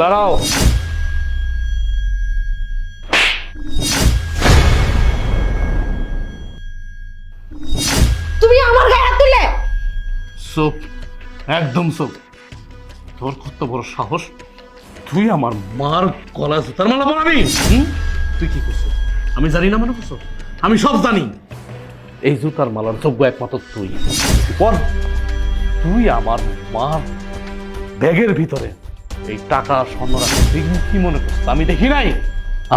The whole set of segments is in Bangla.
দাঁড়াও। তুমি আমার গায়ে হাত তুললে? চুপ একদম চুপ। তোর কত বড় সাহস? তুই আমার মার গলায় জুতার মালা পরাবি তুই কি করছিস? আমি জানি না মনে করছ? আমি সব জানি। এই জুতার মালার যোগ্য একমাত্র তুই। তুই আমার মার ব্যাগের ভিতরে এই টাকা স্বর্ণ রাখা কি মনে করছ? আমি দেখি নাই?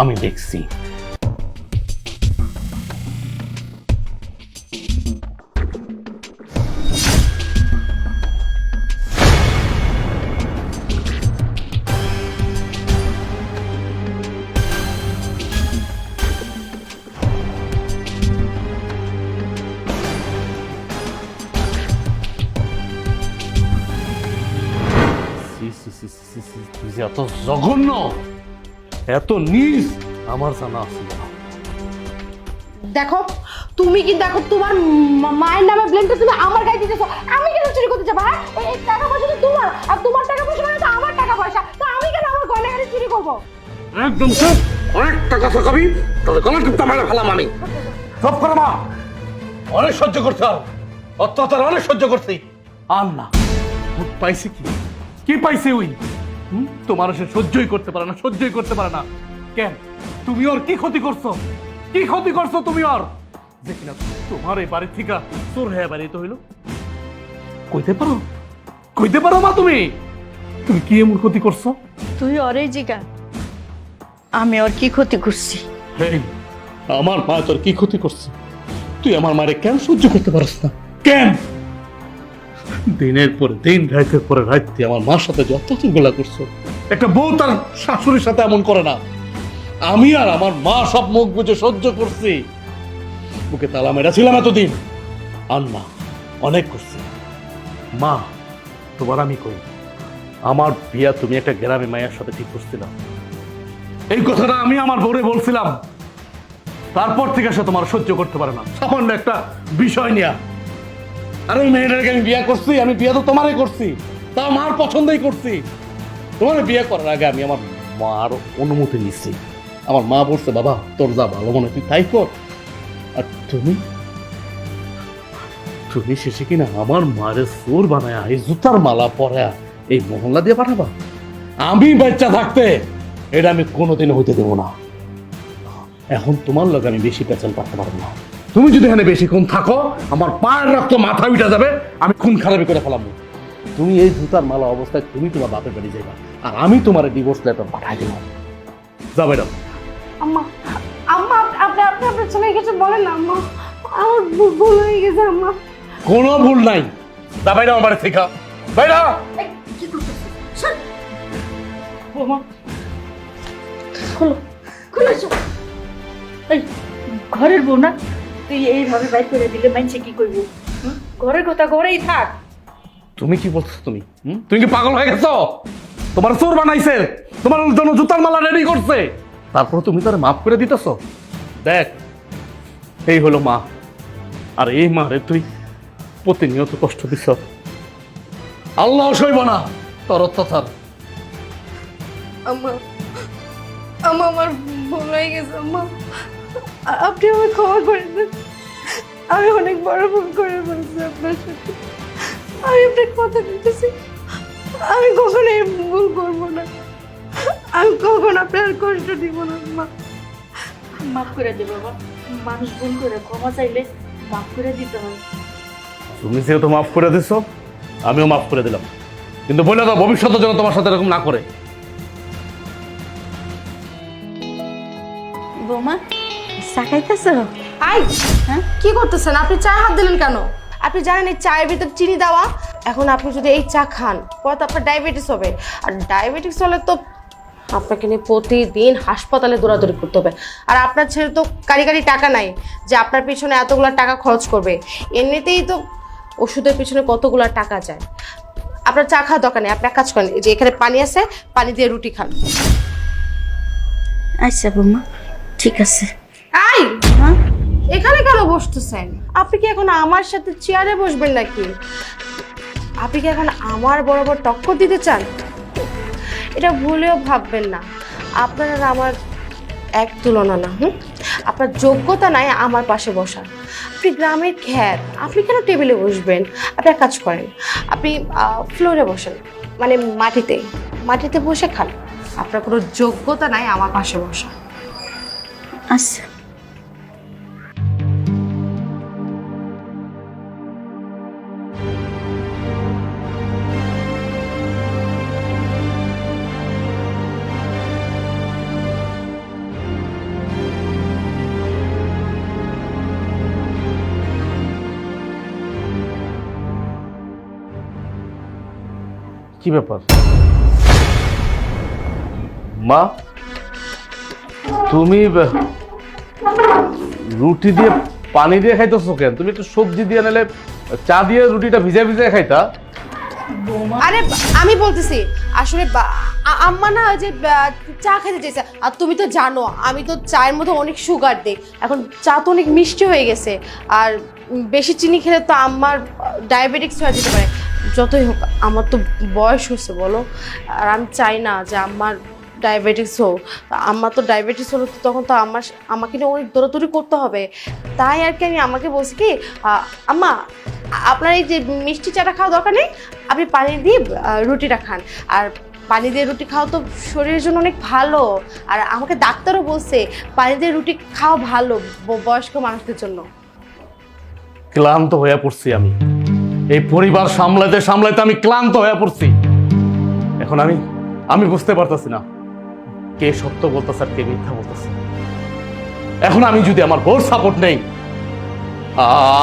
আমি দেখছি। যে এত জঘন্য এত নিজ আমার জানা আছে দেখো তুমি কি দেখো তোমার মায়ের নামে ব্লেমটা তুমি আমার গায়ে দিতেছো? আমি কেন চুরি করতে যাব হ্যাঁ? এই- টাকা পয়সা তো তোমার আর তোমার টাকা পয়সা মানে তো আমার টাকা পয়সা। তো আমি কেন আমার গয়না গাড়ি চুরি করব? একদম চুপ। অনেক টাকা থাকাবি তাহলে গলা টিপটা মেরে ফেলাম আমি। সব করে মা। অনেক সহ্য করতে হবে। অত্যাচার অনেক সহ্য করছি। আর না ভূত পাইছে কি? কি পাইছে ওই? হুম? তোমার সে সহ্যই করতে পারে না সহ্যই করতে পারে না। কেন? তুমি ওর কি ক্ষতি করছ? কি ক্ষতি করছ তুমি ওর? যে কিনা তোমার এই বাড়ি থেকে তোর হ্যাঁ বাড়ি তো হইল। কইতে পারো? কইতে পারো মা তুমি? তুমি কি এমন ক্ষতি করছ? তুই অরে জিগা। আমি ওর কি ক্ষতি করছি? হেই, আমার মা তোর কি ক্ষতি করছে? তুই আমার মারে কেন সহ্য করতে পারস না? কেন? দিনের পর দিন, রাতের পরে রাত তুই আমার মার সাথে যত গোলা করছ, একটা বউ তার শাশুড়ির সাথে এমন করে না। আমি আর আমার মা সব মুখ বুঝে সহ্য করছি। মুখে তালা মেরা ছিলাম এতদিন। আর না অনেক করছি। মা, তোমার আমি কই? আমার বিয়া তুমি একটা গ্রামে মায়ের সাথে ঠিক করছিলাম এই কথাটা আমি আমার বউরে বলছিলাম। তারপর থেকে সে তোমার সহ্য করতে পারে না। সামান্য একটা বিষয় নিয়ে। আর ওই মেয়েটাকে আমি বিয়ে করছি, আমি বিয়ে তো তোমারই করছি। তা মার পছন্দই করছি। তোমার বিয়ে করার আগে আমি আমার মার অনুমতি নিচ্ছি। আমার মা বলছে, বাবা, তোর যা ভালো মনে তুই তাই কর। আর তুমি? তুমি শেষে কিনা আমার মারে চোর বানায়, এই জুতার মালা পরে, এই মহল্লা দিয়ে পাঠাবা? আমি বাচ্চা থাকতে এটা আমি কোনোদিনও হইতে দেবো না। এখন তোমার লোক আমি বেশি পেছাল পাঠাতে পারব না। তুমি যদি এখানে বেশিক্ষণ থাকো আমার পায়ের রক্ত মাথা উঠে যাবে আমি খুন খারাপি করে ফেলাম তুমি এই জুতার মালা অবস্থায় তুমি তোমার বাপের বাড়ি যাইবা আর আমি তোমার ডিভোর্স লেটার পাঠাই দিলাম। যা ম্যাডাম আম্মা আম্মা আপ- আপনি আপনি আপনার ছেলের কিছু বলেন না আম্মা। আমার ভুল- হয়ে গেছে আম্মা। কোনো ভুল নাই। যা বাইরে আমার বাড়ি থেকে। বাইরা এই, কি করতেছিস? বোমা খোলো এই ঘরের বউ না? তুই এইভাবে বাইর করে দিলে মানছে কি করব ঘরের কথা ঘরেই থাক। তুমি কি বলছো তুমি? হুম? তুমি কি পাগল হয়ে গেছো? তোমার চোর বানাইছে তোমার জন্য জুতার মালা রেডি করছে। তারপর তুমি তার মাফ করে দিতেছ? দেখ এই হলো মা। আর এই মারে তুই প্রতিনিয়ত কষ্ট দিছ। আল্লাহ সইব না তোর অত্যাচার। আম্মা আম্মা আমার ভুল হয়ে গেছে আম্মা। আপনি আমার ক্ষমা করে দেন। আমি অনেক বড় ভুল করে ফেলছি আপনার সাথে। আমি আপনার কথা দিতেছি। আমি কখনো এই ভুল করব না। আমি কখন আপনার কষ্ট দিব না আম্মা মাফ করে দে বাবা। মানুষ ভুল করে ক্ষমা চাইলে মাফ করে দিতে হবে। তুমি যেহেতু মাফ করে দিছ আমিও মাফ করে দিলাম। কিন্তু বলে দাও ভবিষ্যতে যেন তোমার সাথে এরকম না করে। সাকাইতেছ আই হ্যাঁ? কি করতেছেন? আপনি চা হাত দিলেন কেন? আপনি জানেন এই চায়ের ভিতর চিনি দেওয়া এখন আপনি যদি এই চা খান পরে তো আপনার ডায়াবেটিস হবে। আর ডায়াবেটিস হলে তো আপনাকে নিয়ে প্রতিদিন হাসপাতালে দৌড়াদৌড়ি করতে হবে। আর আপনার ছেলে তো কারি কারি টাকা নাই যে আপনার পিছনে এতগুলো টাকা খরচ করবে। এমনিতেই তো ওষুধের পিছনে কতগুলো টাকা যায়। আপনার চা খাওয়ার দোকানে আপনি এক কাজ করেন এই যে এখানে পানি আছে পানি দিয়ে রুটি খান। আচ্ছা বৌমা ঠিক আছে। আই! হ্যাঁ? এখানে কেন বসতেছেন? আপনি কি এখন আমার সাথে চেয়ারে বসবেন নাকি? আপনি কি এখন আমার বরাবর টক্কর দিতে চান? এটা ভুলেও ভাববেন না। আপনারা আমার এক তুলনা না, হুম? আপনার যোগ্যতা নাই আমার পাশে বসার। আপনি গ্রামের খ্যাত। আপনি কেন টেবিলে বসবেন? আপনি এক কাজ করেন। আপনি ফ্লোরে বসেন। মানে মাটিতে। মাটিতে বসে খান। আপনার কোনো যোগ্যতা নাই আমার পাশে বসা আচ্ছা। কি ব্যাপার? মা, তুমি রুটি দিয়ে পানি দিয়ে খাইতেছো কেন? তুমি একটু সবজি দিয়ে নিলে চা দিয়ে রুটিটা ভিজে ভিজে খাইতা। আরে, আমি বলতেছি, আসলে আম্মা না যে চা খেতে চাইছে। আর তুমি তো জানো, আমি তো চায়ের মধ্যে অনেক সুগার দিই। এখন চা তো অনেক মিষ্টি হয়ে গেছে। আর বেশি চিনি খেলে তো আম্মার ডায়াবেটিক্স হয়ে যেতে পারে। যতই হোক, আমার তো বয়স হয়েছে, বলো। আর আমি চাই না যে আমার ডায়াবেটিস হোক। আমার তো ডায়াবেটিস হলো তো তখন তো আমার আমাকে নিয়ে অনেক দৌড়াদৌড়ি করতে হবে। তাই আর কি আমি আমাকে বলছি কি আম্মা, আপনার এই যে মিষ্টি চাটা খাওয়া দরকার নেই, আপনি পানি দিয়ে রুটিটা খান। আর পানি দিয়ে রুটি খাওয়া তো শরীরের জন্য অনেক ভালো। আর আমাকে ডাক্তারও বলছে, পানি দিয়ে রুটি খাওয়া ভালো বয়স্ক মানুষদের জন্য। ক্লান্ত হয়ে পড়ছি আমি। এই পরিবার সামলাতে সামলাতে আমি ক্লান্ত হয়ে পড়ছি। এখন আমি আমি বুঝতে পারতেছি না কে সত্য বলতেছে আর কে মিথ্যা বলতেছে। এখন আমি যদি আমার বোর সাপোর্ট নেই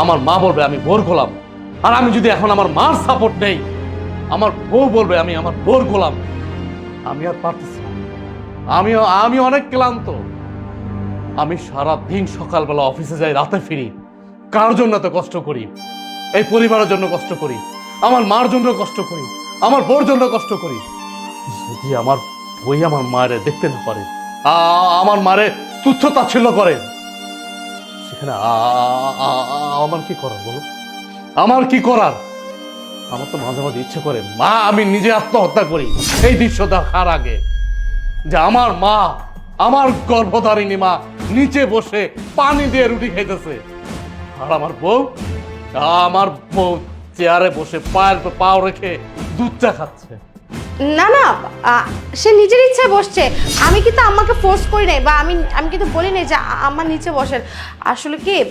আমার মা বলবে আমি বোর গোলাম। আর আমি যদি এখন আমার মার সাপোর্ট নেই, আমার বউ বলবে আমি আমার বোর গোলাম। আমি আর পারতেছি না। আমি আমি অনেক ক্লান্ত। আমি সারা দিন সকালবেলা অফিসে যাই, রাতে ফিরি। কার জন্য এত কষ্ট করি? এই পরিবারের জন্য কষ্ট করি। আমার মার জন্য কষ্ট করি। আমার বোর জন্য কষ্ট করি। যদি আমার বই আমার মায়ের দেখতে না পারে আমার মারে তুচ্ছ তাচ্ছিল্য করে, সেখানে আমার কি করার বলো আমার কি করার? আমার তো মাঝে মাঝে ইচ্ছে করে, মা, আমি নিজে আত্মহত্যা করি। এই দৃশ্য দেখার আগে যে আমার মা, আমার গর্ভধারিণী মা নিচে বসে পানি দিয়ে রুটি খাইতেছে। আর আমার বউ আমার বউ চেয়ারে বসে পায়ের পাও রেখে দুধ চা খাচ্ছে। না না সে নিজের ইচ্ছায় বসছে। আমি কিন্তু আম্মাকে ফোর্স করি নাই বা আমি আমি কিন্তু বলি নাই যে আ- আম্মা নিচে বসেন। আসলে কি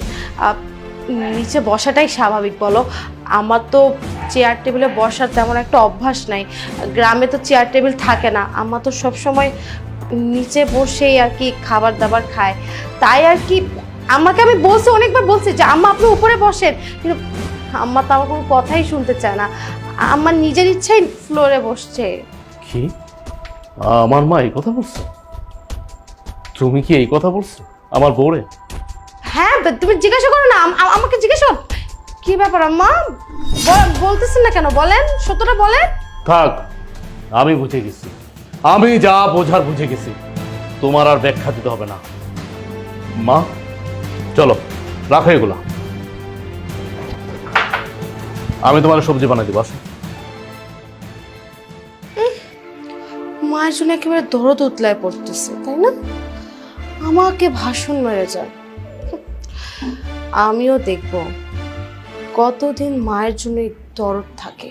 নিচে বসাটাই স্বাভাবিক বলো। আমার তো চেয়ার টেবিলে বসার তেমন একটা অভ্যাস নাই। গ্রামে তো চেয়ার টেবিল থাকে না। আমার তো সবসময় নিচে বসেই আর কি খাবার দাবার খায়। তাই আর কি আমাকে আমি বলছি অনেকবার বলছি যে আম্মা আপনি উপরে বসেন। কিন্তু আম্মা তো আমার কোনো কথাই শুনতে চায় না। আমার নিজের ইচ্ছাই ফ্লোরে বসছে। কি? আমার মা এই কথা বলছে? তুমি কি এই কথা বলছো? আমার বউরে? হ্যাঁ তুমি জিজ্ঞাসা করো না আম- আম- আমাকে জিজ্ঞাসা করো। কি ব্যাপার আম্মা? ব- বলতেছেন না কেন? বলেন সত্যটা বলেন। থাক আমি বুঝে গেছি। আমি যা বোঝার বুঝে গেছি। তোমার আর ব্যাখ্যা দিতে হবে না। মা? চলো, রাখো এগুলা। আমি তোমার সবজি বানাই দিব মায়ের জন্য একেবারে দরদ উতলায় পড়তেছে, তাই না? আমাকে ভাষণ মেরে যায় আমিও দেখব কতদিন মায়ের জন্য দরদ থাকে।